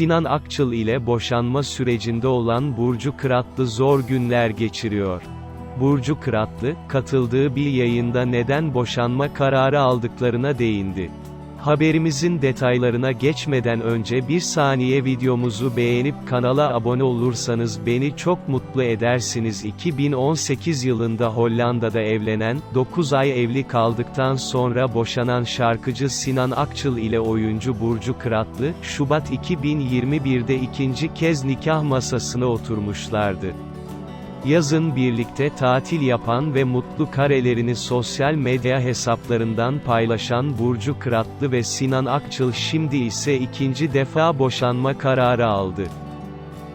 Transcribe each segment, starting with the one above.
Sinan Akçıl ile boşanma sürecinde olan Burcu Kıratlı zor günler geçiriyor. Burcu Kıratlı, katıldığı bir yayında neden boşanma kararı aldıklarına değindi. Haberimizin detaylarına geçmeden önce bir saniye videomuzu beğenip kanala abone olursanız beni çok mutlu edersiniz. 2018 yılında Hollanda'da evlenen, 9 ay evli kaldıktan sonra boşanan şarkıcı Sinan Akçıl ile oyuncu Burcu Kıratlı, Şubat 2021'de ikinci kez nikah masasına oturmuşlardı. Yazın birlikte tatil yapan ve mutlu karelerini sosyal medya hesaplarından paylaşan Burcu Kıratlı ve Sinan Akçıl şimdi ise ikinci defa boşanma kararı aldı.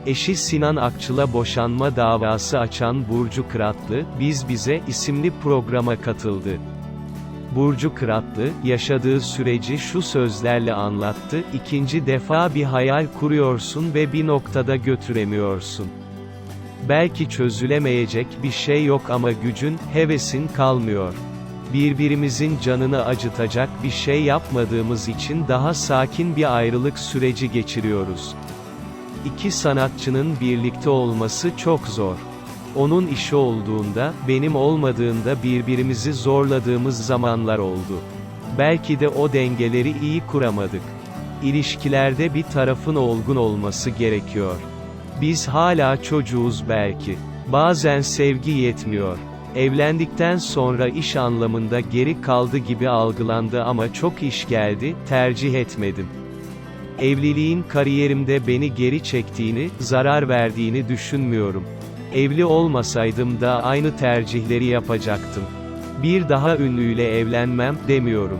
Eşi Sinan Akçıl'a boşanma davası açan Burcu Kıratlı, Biz Bize isimli programa katıldı. Burcu Kıratlı, yaşadığı süreci şu sözlerle anlattı, ikinci defa bir hayal kuruyorsun ve bir noktada götüremiyorsun. Belki çözülemeyecek bir şey yok ama gücün, hevesin kalmıyor. Birbirimizin canını acıtacak bir şey yapmadığımız için daha sakin bir ayrılık süreci geçiriyoruz. İki sanatçının birlikte olması çok zor. Onun işi olduğunda, benim olmadığında birbirimizi zorladığımız zamanlar oldu. Belki de o dengeleri iyi kuramadık. İlişkilerde bir tarafın olgun olması gerekiyor. Biz hala çocuğuz belki. Bazen sevgi yetmiyor. Evlendikten sonra iş anlamında geri kaldı gibi algılandı ama çok iş geldi, tercih etmedim. Evliliğin kariyerimde beni geri çektiğini, zarar verdiğini düşünmüyorum. Evli olmasaydım da aynı tercihleri yapacaktım. Bir daha ünlüyle evlenmem, demiyorum.